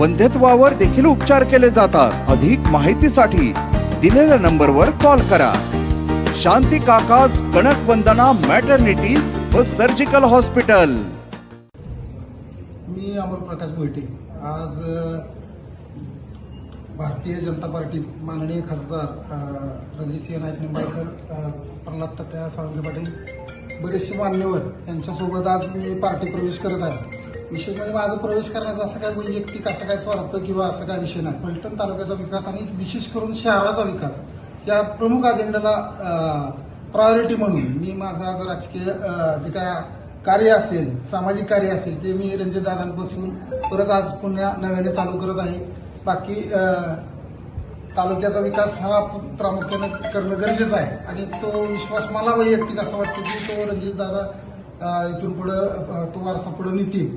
वंध्यत्वावर देखील उपचार केले जातात. अधिक माहितीसाठी दिलेल्या नंबरवर कॉल करा. शांती काकाज कणक वंदना मॅटर्निटी व सर्जिकल हॉस्पिटल. मी अमोल प्रकाश मोहिते आज भारतीय जनता पार्टीत माननीय खासदार अ, रणजितसिंह नाईक निंबाळकर प्रल्हाद तत्या साळुंके पाटील बरेचसे मान्यवर यांच्यासोबत आज मी पार्टी प्रवेश करत आहे. विशेष म्हणजे माझा प्रवेश करण्याचा असं काय वैयक्तिक असं काय स्वार्थ किंवा असं काय विषय नाही. फलटण तालुक्याचा विकास आणि विशेष करून शहराचा विकास या प्रमुख अजेंडाला प्रायोरिटी म्हणून मी माझा आज राजकीय जे काय कार्य असेल सामाजिक कार्य असेल ते मी रणजितदादांपासून परत आज पुन्हा नव्याने चालू करत आहे. बाकी तालुक्याचा विकास हा प्रामुख्याने करणं गरजेचं आहे. आणि तो विश्वास मला वैयक्तिक असा वाटतो की तो रणजितदादा इथून पुढं तो वारसा पुढं नेतील.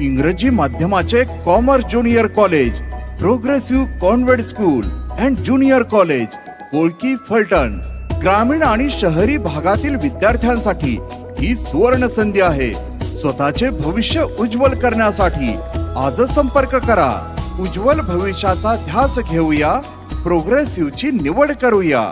इंग्रजी माध्यमाचे commerce junior college progressive convent school and junior college Kolki Phaltan. ग्रामीण आणि शहरी भागातील विद्यार्थ्यांसाठी ही सुवर्ण संधी आहे. स्वतःचे भविष्य उज्ज्वल करण्यासाठी आजच संपर्क करा. उज्ज्वल भविष्याचा ध्यास घेऊया. प्रोग्रेसिव्हची निवड करूया.